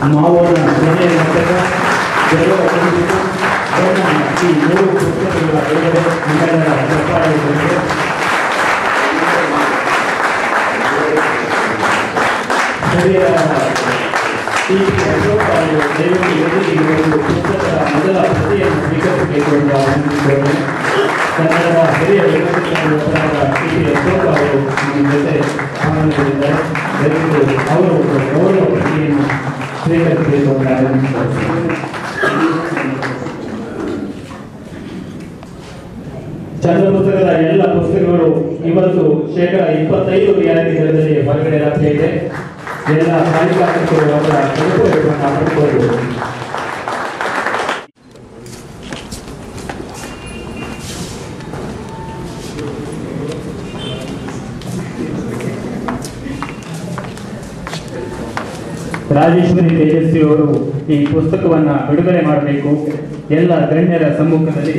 ಮಾವನ ಮನೆಯ ನಾಟಕ ಗೆಲುವ ಕುರಿತು ಈ ಮೂರು ಪುಸ್ತಕಗಳ ಬಿಡುಗಡೆ ನಿಮ್ಮೆಲ್ಲರ ಚಪ್ಪಾಳೆಗಳಿಗೆ ಸ್ಥಳೀಯ ಈ ಈ ಒಂದು ಪುಸ್ತಕದ ಮೊದಲ ಪ್ರತಿಯನ್ನು ಹಿರಿಯ ಅವರು ನಮ್ಮ ಜೊತೆ ಅವರು ಪ್ರತಿಯನ್ನು ಚಂದ್ರ ಪುಸ್ತಕದ ಎಲ್ಲ ಪುಸ್ತಕಗಳು ಇವತ್ತು ಶೇಕಡ ಇಪ್ಪತ್ತೈದು ರಿಯಾಯಿತಿ ದರದಲ್ಲಿ ಹೊರಗಡೆ ಲಭ್ಯ ಇದೆ. ಎಲ್ಲ ಕಾರ್ಯಕರ್ತರು ರಾಜೇಶ್ವರಿ ತೇಜಸ್ವಿ ಅವರು ಈ ಪುಸ್ತಕವನ್ನು ಬಿಡುಗಡೆ ಮಾಡಬೇಕು. ಎಲ್ಲ ಗಣ್ಯರ ಸಮ್ಮುಖದಲ್ಲಿ